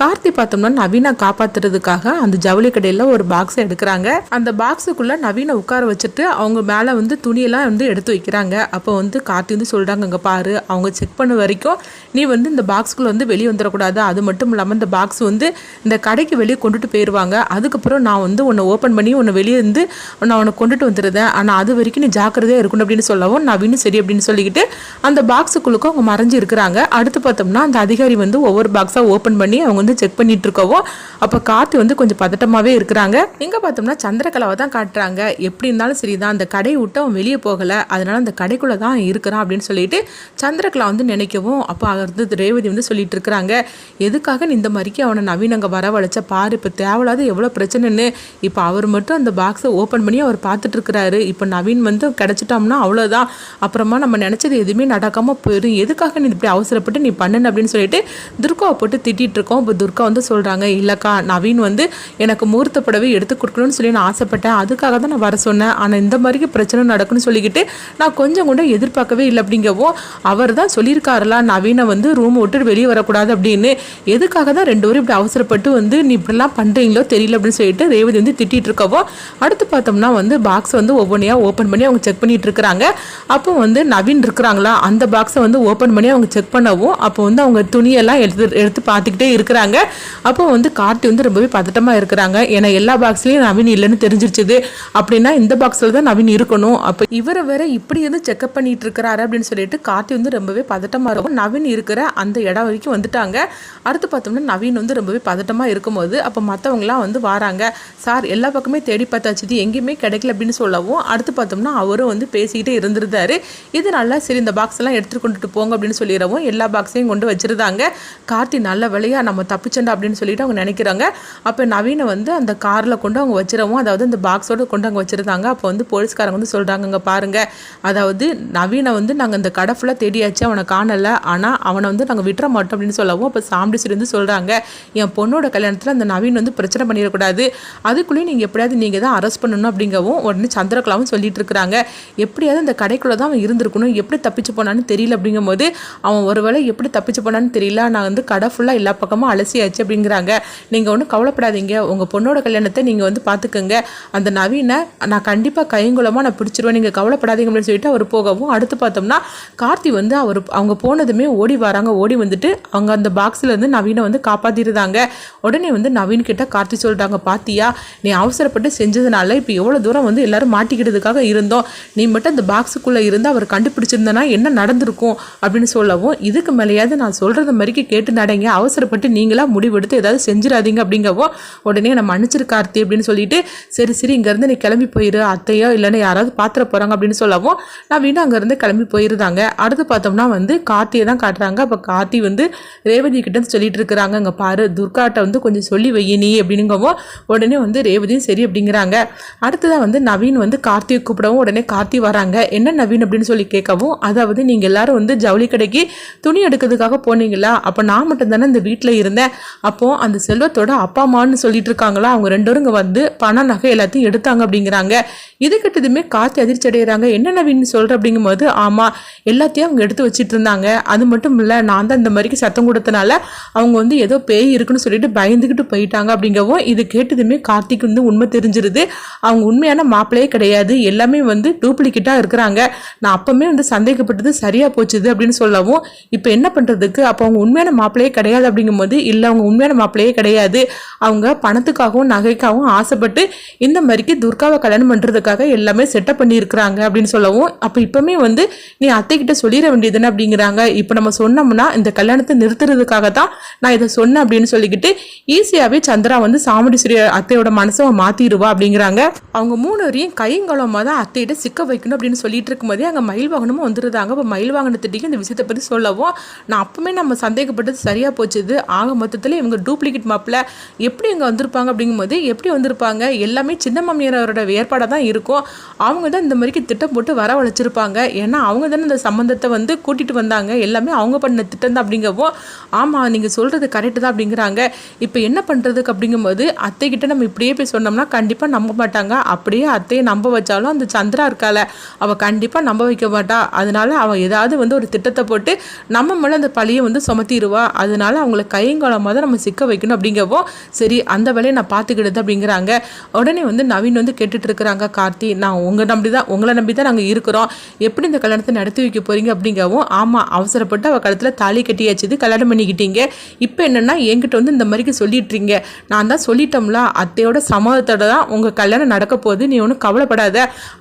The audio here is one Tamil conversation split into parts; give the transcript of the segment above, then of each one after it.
கார்த்தி பார்த்தோம்னா நவீனை காப்பாத்துறதுக்காக அந்த ஜவுளி கடையில் ஒரு பாக்ஸ் எடுக்கிறாங்க. அந்த பாக்ஸுக்குள்ளே நவீனை உட்கார வச்சுட்டு அவங்க மேலே வந்து துணியெல்லாம் வந்து எடுத்து வைக்கிறாங்க. அப்போ வந்து கார்த்தி வந்து சொல்கிறாங்க இங்கே பாரு அவங்க செக் பண்ண வரைக்கும் நீ வந்து இந்த பாக்ஸ்குள்ளே வந்து வெளியே வந்துடக்கூடாது. அது மட்டும் இல்லாமல் இந்த பாக்ஸ் வந்து இந்த கடைக்கு வெளியே கொண்டுட்டு போயிடுவாங்க அதுக்கப்புறம் நான் வந்து உன்னை ஓப்பன் பண்ணி உன்னை வெளியே இருந்து நான் உன்னை கொண்டுட்டு வந்துடுறேன் ஆனால் அது வரைக்கும் நீ ஜாக்கிரதையாக இருக்கணும் அப்படின்னு சொல்லவும் நவீனும் சரி அப்படின்னு சொல்லிக்கிட்டு அந்த பாக்ஸுக்குள்ளுக்கும் அவங்க மறைஞ்சு இருக்கிறாங்க அடுத்து பார்த்தோம்னா அந்த அதிகாரி வந்து ஒவ்வொரு பாக்ஸாக ஓப்பன் பண்ணி அவங்க வந்து செக் பண்ணிட்டு இருக்கவோ அப்போ கார்த்தி வந்து கொஞ்சம் பதட்டமாகவே இருக்கிறாங்க. இங்கே பார்த்தோம்னா சந்திரகலாவை தான் காட்டுறாங்க. எப்படி இருந்தாலும் சரிதான் அந்த கடையை விட்டு அவன் வெளியே போகலை அதனால அந்த கடைக்குள்ளே தான் இருக்கிறான் அப்படின்னு சொல்லிட்டு சந்திரகலா வந்து நினைக்கவும் அப்போ அவர் வந்து ரேவதி வந்து சொல்லிட்டு இருக்கிறாங்க எதுக்காக நீ இந்த மாதிரிக்கு அவனை நவீன் அங்கே வரவழைச்ச? பாரு இப்போ தேவையில்லாத எவ்வளோ பிரச்சனைன்னு. இப்போ அவர் மட்டும் அந்த பாக்ஸை ஓப்பன் பண்ணி அவர் பார்த்துட்டு இருக்கிறாரு இப்போ நவீன் வந்து கிடச்சிட்டோம்னா அவ்வளோதான் அப்புறமா நம்ம நினச்சது எதுவுமே நடக்காமல் போயிடும் எதுக்காக நீ இப்படி அவசரப்பட்டு நீ பண்ணுன அப்படின்னு சொல்லிட்டு துர்காவை போட்டு திட்டிகிட்டு இருக்கோம் இப்போ துர்கா வந்து சொல்கிறாங்க இல்லைக்கா நவீன் வந்து எனக்கு முகூர்த்த புடவை எடுத்து கொடுக்கணும்னு சொல்லி நான் ஆசைப்பட்டேன். அதுக்காக தான் நான் வர சொன்னேன். ஆனால் இந்த மாதிரி பிரச்சனை நடக்குன்னு சொல்லிக்கிட்டு நான் கொஞ்சம் கூட எதிர்பார்க்கவே இல்லை அப்படிங்கவும் அவர் தான் சொல்லியிருக்காருல நவீனை வந்து ரூம் விட்டு வெளியே வரக்கூடாது அப்படின்னு. எதுக்காக தான் ரெண்டு பேரும் இப்படி அவசரப்பட்டு வந்து நீ இப்படிலாம் பண்ணுறீங்களோ தெரியல அப்படின்னு சொல்லிட்டு ரேவதி வந்து திட்டிட்டு இருக்கவோ அடுத்து பார்த்தோம்னா வந்து பாக்ஸ் வந்து ஒவ்வொன்றையாக ஓப்பன் பண்ணி அவங்க செக் பண்ணிட்டு இருக்கிறாங்க. அப்போ வந்து நவீன் இருக்கிறாங்களா? அந்த பாக்ஸை வந்து ஓப்பன் பண்ணி அவங்க செக் பண்ணவும் அப்போ வந்து அவங்க துணியெல்லாம் எடுத்து எடுத்து பார்த்துக்கிட்டே இருக்கிறாங்க. அப்போ வந்து கார்த்தி வந்து ரொம்பவே பதட்டமாக இருக்கிறாங்க. ஏன்னா எல்லா பாக்ஸ்லேயும் நவீன் இல்லைன்னு தெரிஞ்சிருச்சுது. அப்படின்னா இந்த பாக்ஸில் தான் நவீன் இருக்கணும். அப்போ இவரை வேற இப்படி வந்து செக்அப் பண்ணிட்டு இருக்கிறாரு அப்படின்னு சொல்லிட்டு கார்த்தி வந்து ரொம்பவே பதட்டமாக இருக்கும். நவீன் இருக்கிற அந்த இடம் வரைக்கும் வந்துட்டாங்க. அடுத்து பார்த்தோம்னா நவீன் வந்து ரொம்பவே பதட்டமாக இருக்கும்போது அப்போ மற்றவங்களாம் வந்து வராங்க. சார் எல்லா பக்கமே தேடி பார்த்தாச்சு. இது எங்கேயுமே கிடைக்கல அப்படின்னு சொல்லவும் அடுத்து பார்த்தோம்னா அவரும் வந்து பேசிக்கிட்டே இருந்திருந்தாரு. இது நல்லா சரி இந்த பாக்ஸ் எல்லாம் எடுத்துட்டு கொண்டுட்டு போங்க அப்படின்னு சொல்லிடுறவும் எல்லா பாக்ஸையும் கொண்டு வச்சிருந்தாங்க. கார்த்தி நல்ல வழியாக நம்ம தப்பிச்சண்டா அப்படின்னு சொல்லிட்டு அவங்க நினைக்கிறாங்க. அப்போ நவீனை வந்து அந்த காரில் கொண்டு அவங்க வச்சிடவும் அதாவது அந்த பாக்ஸோட கொண்டு அங்கே வச்சுருந்தாங்க. அப்போ வந்து போலீஸ்காரங்க வந்து சொல்கிறாங்க அங்கே பாருங்கள் அதாவது நவீனை வந்து நாங்கள் இந்த கடை ஃபுல்லாக தேடியாச்சு அவனை காணலை. ஆனால் அவனை வந்து நாங்கள் விட்டுற மாட்டோம் அப்படின்னு சொல்லவும் அப்போ சாம்பிடிச்சு வந்து சொல்கிறாங்க என் பொண்ணோட கல்யாணத்தில் அந்த நவீன் வந்து பிரச்சனை பண்ணிடக்கூடாது. அதுக்குள்ளேயும் நீங்கள் எப்படியாவது நீங்கள் தான் அரெஸ்ட் பண்ணணும் அப்படிங்கவும் உடனே சந்திரகலாவும் சொல்லிட்டு இருக்கிறாங்க. எப்படியாவது அந்த கடைக்குள்ளே தான் அவன் இருந்திருக்கணும். எப்படி தப்பிச்சு போனான்னு தெரியல அப்படிங்கும்போது அவன் ஒருவேளை எப்படி தப்பிச்சு போனான்னு தெரியல. நான் வந்து கடை ஃபுல்லாக எல்லா பக்கமும் அலசியாச்சு அப்படிங்கிறாங்க. நீங்கள் ஒன்றும் கவலைப்படாதீங்க. உங்கள் பொண்ணோட கல்யாணத்தை நீங்கள் வந்து பார்த்துக்கோங்க அந்த நவீனை நான் கண்டிப்பாக கைங்குலமாக நான் பிடிச்சிருவேன். நீங்கள் கவலைப்படாதீங்க அப்படின்னு சொல்லிட்டு அவர் போகவும் அடுத்து பார்த்தோம்னா கார்த்தி வந்து அவர் அவங்க போனதுமே ஓடி வராங்க. ஓடி வந்துட்டு அவங்க அந்த பாக்ஸில் இருந்து நவீனை வந்து காப்பாற்றிருந்தாங்க உடனே வந்து நவீன் கிட்ட கார்த்தி சொல்கிறாங்க பாத்தியா நீ அவசரப்பட்டு செஞ்சதுனால இப்போ எவ்வளோ தூரம் வந்து எல்லாரும் மாட்டிக்கிட்டதுக்காக இருந்தோம். நீ மட்டும் அந்த பாக்ஸுக்குள்ளே இருந்து அவர் கண்டுபிடிச்சிருந்தனா என்ன நடந்திருக்கும்? அப்படின்னு சொல்லவும் இதுக்கு மேலேயாவது நான் சொல்கிறத மாதிரிக்கு கேட்டு நடங்க. அவசரப்பட்டு நீங்கள் முடிவெடுத்து ஏதாவது செஞ்சிடாதீங்க அப்படிங்கவோ உடனே நான் மன்னிச்சிரு கார்த்தி அப்படின்னு சொல்லிட்டு சரி சரி இங்கேருந்து நீ கிளம்பி போயிரு அத்தையோ இல்லைன்னா யாராவது பாத்திர போகிறாங்க அப்படின்னு சொல்லவும் நான் வீணா அங்கேருந்து கிளம்பி போயிருந்தாங்க. அடுத்து பார்த்தோம்னா வந்து கார்த்தியை தான் காட்டுறாங்க. அப்போ கார்த்தி வந்து ரேவதி கிட்ட சொல்லிட்டு இருக்கிறாங்க. அங்கே பாரு துர்காட்டை வந்து கொஞ்சம் சொல்லி வை நீ அப்படிங்கவோ உடனே வந்து ரேவதியும் சரி அப்படிங்கிறாங்க. அடுத்ததான் வந்து நவீன் வந்து கார்த்தியை கூப்பிடவும் உடனே கார்த்தி வராங்க. என்ன நவீன் அப்படின்னு சொல்லி கேட்கவும் அதாவது நீங்கள் எல்லாரும் வந்து ஜவுளி கடைக்கு துணி எடுக்கிறதுக்காக போனீங்களா? அப்போ நான் மட்டும் தானே இந்த வீட்டில் இருந்தேன். அப்போது அந்த செல்வத்தோட அப்பா அம்மான்னு சொல்லிட்டு இருக்காங்களா அவங்க ரெண்டு இங்கே வந்து பண நகை எல்லாத்தையும் எடுத்தாங்க அப்படிங்கிறாங்க. இது கிட்டதுமே கார்த்தி அதிர்ச்சி அடைகிறாங்க என்னென்ன நவீன் சொல்கிற அப்படிங்கும்போது ஆமாம் எல்லாத்தையும் அவங்க எடுத்து வச்சுட்டு இருந்தாங்க அது மட்டும் இல்லை நான் தான் இந்த மாதிரிக்கு சத்தம் கொடுத்தனால அவங்க வந்து ஏதோ பேய் இருக்குன்னு சொல்லிட்டு பயந்துக்கிட்டு போயிட்டாங்க அப்படிங்கவும் இது கேட்டதுமே கார்த்திக் வந்து உண்மை தெரிஞ்சிருது. அவங்க உண்மையான மாப்பிள்ளையே கிடையாது. எல்லாமே வந்து டூப்ளிகேட்டாக இருக்கிறாங்க. நான் அப்பவுமே வந்து சந்தேகப்பட்டது சரியாக போச்சுது அப்படின்னு சொல்லவும் இப்போ என்ன பண்ணுறதுக்கு அப்போ அவங்க உண்மையான மாப்பிள்ளையே கிடையாது அப்படிங்கும்போது இல்லை அவங்க உண்மையான மாப்பிள்ளையே கிடையாது. அவங்க பணத்துக்காகவும் நகைக்காகவும் ஆசைப்பட்டு இந்த மாதிரிக்கு துர்காவை கல்யாணம் பண்ணுறதுக்காக எல்லாமே செட்டப் பண்ணியிருக்கிறாங்க அப்படின்னு சொல்லவும் அப்போ இப்போவுமே வந்து நீ அத்தைக்கிட்ட சொல்லிட வேண்டியதுன்னு அப்படிங்கிறாங்க. இப்போ நம்ம சொன்னோம்னா இந்த கல்யாணத்தை நிறுத்துறதுக்காக தான் நான் இதை சொன்னேன் அப்படின்னு சொல்லிக்கிட்டு ஈஸியாகவே சந்திரா வந்து சாமுண்டீஸ்வரி அத்தையோட மனசை மாற்றிடுவா அப்படிங்கிறாங்க. அவங்க மூணு வரையும் கைங்கலமாக தான் அத்தையிட்ட சிக்க வைக்கணும் அப்படின்னு சொல்லிட்டு இருக்கும்போதே அங்கே மயில் வாகனமும் வந்துருந்தாங்க அப்போ மயில் வாகனத்திட்டிக்கு இந்த விஷயத்தை பற்றி சொல்லவும் நான் அப்பவுமே நம்ம சந்தேகப்பட்டது சரியாக போச்சுது. ஆக மொத்தத்தில் இவங்க டூப்ளிகேட் மாப்பில் எப்படி இங்கே வந்திருப்பாங்க அப்படிங்கும்போது எப்படி வந்திருப்பாங்க? எல்லாமே சின்ன மாமியார் அவரோட ஏற்பாடாக தான் இருக்கும். அவங்க தான் இந்த மாதிரிக்கு திட்டம் போட்டு வரவழைச்சிருப்பாங்க. ஏன்னா அவங்க தானே இந்த சம்மந்தத்தை வந்து கூட்டிகிட்டு வந்தாங்க. எல்லாமே அவங்க பண்ண திட்டம் தான் அப்படிங்கவும் ஆமாம் நீங்கள் சொல்கிறது கரெக்டு தான் அப்படிங்கிறாங்க. இப்போ என்ன பண்ணுறதுக்கு அப்படிங்கும்போது அத்தைக்கிட்ட நம்ம இப்படியே போய் சொன்னோம்னா கண்டிப்பாக நம்ப மாட்டாங்க. அப்படியே அத்தையை நம்ப வச்சாலும் அந்த சந்திரா இருக்கால அவள் கண்டிப்பாக நம்ப வைக்க மாட்டா. அதனால அவள் ஏதாவது வந்து ஒரு திட்டத்தை போட்டு நம்ம மேலே அந்த பழியை வந்து சுமத்திடுவா அதனால அவங்கள மூலமாக தான் நம்ம சிக்க வைக்கணும் அப்படிங்கவோ சரி அந்த வேலையை நான் பார்த்துக்கிடுது அப்படிங்கிறாங்க. உடனே வந்து நவீன் வந்து கேட்டுட்டு இருக்கிறாங்க கார்த்தி நான் உங்கள் நம்பி தான் உங்களை நம்பி தான் நாங்கள் இருக்கிறோம். எப்படி இந்த கல்யாணத்தை நடத்தி வைக்க போறீங்க அப்படிங்கவும் ஆமாம் அவசரப்பட்டு அவள் கழுத்தில் தாலி கட்டியாச்சுது கல்யாணம் பண்ணிக்கிட்டீங்க. இப்போ என்னென்னா என்கிட்ட வந்து இந்த மாதிரிக்கு சொல்லிட்டுறீங்க நான் தான் சொல்லிட்டோம்ல அத்தையோட சம்மதத்தோட தான் உங்கள் கல்யாணம் நடக்க போகுது நீ ஒன்றும் கவலைப்படாத.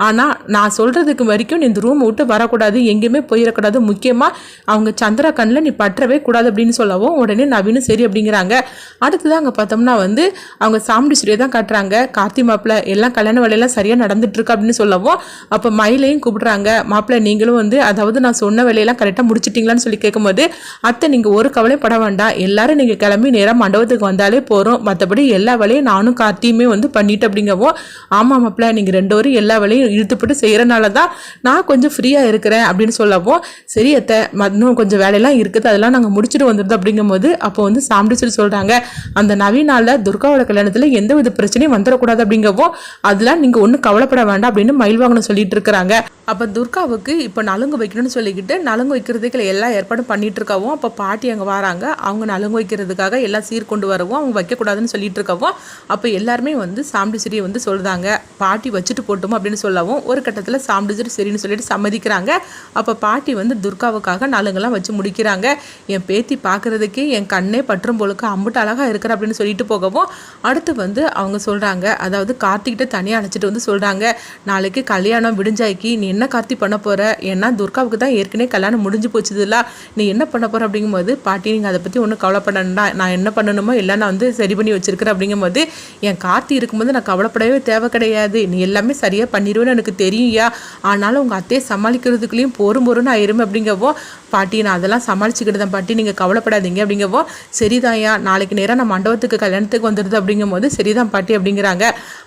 ஆனால் நான் சொல்கிறதுக்கு வரைக்கும் நீ இந்த ரூம் விட்டு வரக்கூடாது எங்கேயுமே போயிடக்கூடாது. முக்கியமாக அவங்க சந்திரா கண்ணில் நீ பற்றவே கூடாது அப்படின்னு சொல்லவும் உடனே நவீனும் சரி அப்படிங்கிறாங்க. அடுத்ததான் அங்கே பார்த்தோம்னா வந்து அவங்க சாமுண்டீஸ்வரியை தான் காட்டுறாங்க. கார்த்தி மாப்பிள்ளை எல்லாம் கல்யாண வேலையெல்லாம் சரியாக நடந்துட்டுருக்கு அப்படின்னு சொல்லவும் அப்போ மயிலையும் கூப்பிடுறாங்க. மாப்பிள்ளை நீங்களும் வந்து அதாவது நான் சொன்ன வேலையெல்லாம் கரெக்டாக முடிச்சிட்டிங்களான்னு சொல்லி கேட்கும்போது அத்தை நீங்கள் ஒரு கவலையும் பட வேண்டாம். எல்லாரும் நீங்கள் கிளம்பி நேராக மண்டபத்துக்கு வந்தாலே போகிறோம் மற்றபடி எல்லா வேலையும் நானும் கார்த்தியுமே வந்து பண்ணிட்டு அப்படிங்கவும் ஆமாம் மாப்பிள்ளை நீங்கள் ரெண்டு வரும் எல்லா வேலையும் இழுத்துப்பட்டு செய்கிறனால தான் நான் கொஞ்சம் ஃப்ரீயாக இருக்கிறேன் அப்படின்னு சொல்லவும் சரி அத்தை ம- இன்னும் கொஞ்சம் வேலையெல்லாம் இருக்குது. அதெல்லாம் நாங்கள் முடிச்சுட்டு வந்துடுது அப்படிங்கும்போது அப்போ வந்து சாம்பிடிச்சல் சொல்கிறாங்க அந்த நவீனால துர்காவோட கல்யாணத்தில் எந்த வித பிரச்சனையும் வந்துடக்கூடாது அப்படிங்கவும் அதெல்லாம் நீங்கள் ஒன்றும் கவலைப்பட வேண்டாம் அப்படின்னு மயில் வாங்கணும் சொல்லிட்டு இருக்கிறாங்க. அப்போ துர்காவுக்கு இப்போ நலுங்கு வைக்கணும்னு சொல்லிக்கிட்டு நலுங்கு வைக்கிறதுக்கு எல்லா ஏற்பாடும் பண்ணிட்டு இருக்கவும் அப்போ பாட்டி அங்கே வராங்க. அவங்க நலுங்கு வைக்கிறதுக்காக எல்லாம் சீர் கொண்டு வரவும் அவங்க வைக்கக்கூடாதுன்னு சொல்லிட்டு இருக்கவும் அப்போ எல்லாருமே வந்து சாம்பிடிச்சிரியை வந்து சொல்லுதாங்க பாட்டி வச்சுட்டு போட்டோம் அப்படின்னு சொல்லவும் ஒரு கட்டத்தில் சாம்பிடிச்சிரி சரின்னு சொல்லிட்டு சம்மதிக்கிறாங்க. அப்போ பாட்டி வந்து துர்காவுக்காக நலுங்கெல்லாம் வச்சு முடிக்கிறாங்க. என் பேத்தி பார்க்கறதுக்கே என் கண்ணே பற்றும் போலுக்கு அம்புட்டு அழகாக இருக்கிற அப்படின்னு சொல்லிட்டு போகவும் அடுத்து வந்து அவங்க சொல்கிறாங்க அதாவது கார்த்திகிட்ட தனியாக அழைச்சிட்டு வந்து சொல்கிறாங்க நாளைக்கு கல்யாணம் விடிஞ்சாக்கி நீ என்ன கார்த்தி பண்ண போகிற ஏன்னா துர்காவுக்கு தான் ஏற்கனவே கல்யாணம் முடிஞ்சு போச்சுதுல நீ என்ன பண்ண போகிற அப்படிங்கும்போது பாட்டி நீங்கள் அதை பற்றி ஒன்றும் கவலைப்படணும்டா நான் என்ன பண்ணணுமோ எல்லாம் நான் வந்து சரி பண்ணி வச்சிருக்கிறேன் அப்படிங்கும்போது என் கார்த்தி இருக்கும்போது நான் கவலைப்படவே தேவை கிடையாது நீ எல்லாமே சரியாக பண்ணிடுவேன்னு எனக்கு தெரியும்யா ஆனாலும் உங்கள் அத்தையை சமாளிக்கிறதுக்குள்ளேயும் போரும் போரும்னு ஆயிரும் அப்படிங்கவோ பாட்டி நான் அதெல்லாம் சமாளிச்சுக்கிட்டு தான் பாட்டி நீங்கள் கவலைப்படாதீங்க அப்படிங்கவோ சரிதாயா நாளைக்கு நேராக நான் மண்டபத்துக்கு கல்யாணத்துக்கு வந்துடுது அப்படிங்கும்போது சரிதான் பாட்டி அப்படிங்கிறாங்க.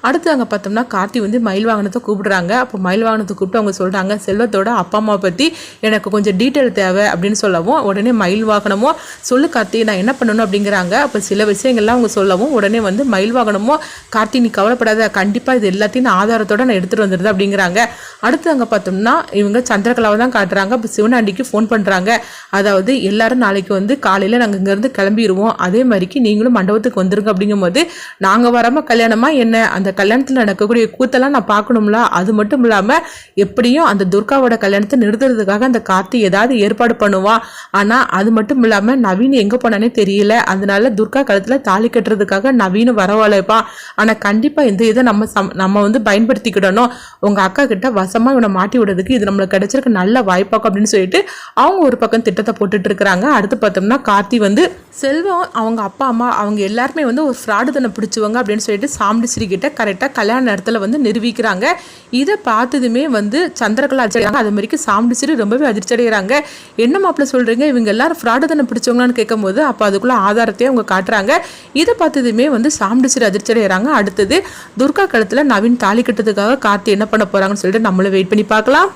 அடுத்து அங்கே பார்த்தோம்னா கார்த்தி வந்து மயில் வாகனத்தை கூப்பிடுறாங்க. அப்போ மயில் வாகனத்தை கூப்பிட்டு அவங்க சொல்கிறாங்க செல்வத்தோட அப்பா அம்மாவை பற்றி எனக்கு கொஞ்சம் டீட்டெயில் தேவை அப்படின்னு சொல்லவும் உடனே மயில் வாகனமோ சொல்லு கார்த்தி நான் என்ன பண்ணணும்? அப்படிங்கிறாங்க. அப்போ சில விஷயங்கள்லாம் அவங்க சொல்லவும் உடனே வந்து மயில் வாகனமோ கார்த்தி நீ கவலைப்படாத கண்டிப்பாக இது எல்லாத்தையும் நான் ஆதாரத்தோட நான் எடுத்துகிட்டு வந்துடுது அப்படிங்கிறாங்க. அடுத்து அங்கே பார்த்தோம்னா இவங்க சந்திரகலாவை தான் காட்டுறாங்க. அப்போ சிவனாண்டிக்கு ஃபோன் பண்ணுறாங்க அதாவது எல்லாரும் நாளைக்கு வந்து காலையில் நாங்கள் இங்கேருந்து கிளம்பிடுவோம் அதே மாதிரிக்கு நீங்களும் மண்டபத்துக்கு வந்துருங்க அப்படிங்கும்போது நாங்கள் வராமல் கல்யாணமாக என்ன? அந்த கல்யாணத்தில் நடக்கக்கூடிய கூத்தெல்லாம் நான் பார்க்கணும்ல? அது மட்டும் இல்லாமல் எப்படியும் அந்த துர்காவோட கல்யாணத்தை நிறுத்துறதுக்காக அந்த கார்த்தி ஏதாவது ஏற்பாடு பண்ணுவான் ஆனால் அது மட்டும் இல்லாமல் நவீன் எங்கே போனானே தெரியல. அதனால துர்கா காலத்தில் தாலி கட்டுறதுக்காக நவீன் வரவழைப்பான் ஆனால் கண்டிப்பாக இந்த இதை நம்ம சம் நம்ம வந்து பயன்படுத்திக்கிடணும். உங்கள் அக்கா கிட்ட வசமாக இவனை மாட்டி விடுறதுக்கு இது நம்மளுக்கு கிடைச்சிருக்க நல்ல வாய்ப்பாக்கும் அப்படின்னு சொல்லிட்டு அவங்க ஒரு பக்கம் திட்டத்தை போட்டுட்டு இருக்கிறாங்க. அடுத்து பார்த்தோம்னா கார்த்தி வந்து செல்வம் அவங்க அப்பா அம்மா அவங்க எல்லாருமே வந்து ஒரு ஃப்ராடு தன்னை பிடிச்சவங்க அப்படின்னு சொல்லிட்டு சாம்பிடிச்சிரி கிட்ட கரெக்டாக கல்யாண நேரத்தில் வந்து நிரூபிக்கிறாங்க. இதை பார்த்ததுமே வந்து சந்திரகலா அடிச்சாங்க அது மாதிரிக்கு சாம்பிடிச்சிரி ரொம்பவே அதிர்ச்சி அடைகிறாங்க. என்ன மாப்பிள்ள சொல்கிறீங்க இவங்க எல்லாரும் ஃப்ராடு தன்னை பிடிச்சவங்களான்னு கேட்கும்போது அப்போ அதுக்குள்ளே ஆதாரத்தையும் அவங்க காட்டுறாங்க. இதை பார்த்ததுமே வந்து சாம்பிடிச்சிரி அதிர்ச்சி அடைகிறாங்க. அடுத்தது துர்கா கழுத்தில் நவீன் தாலி கட்டுறதுக்காக கார்த்தி என்ன பண்ண போகிறாங்கன்னு சொல்லிட்டு நம்மளும் வெயிட் பண்ணி பார்க்கலாம்.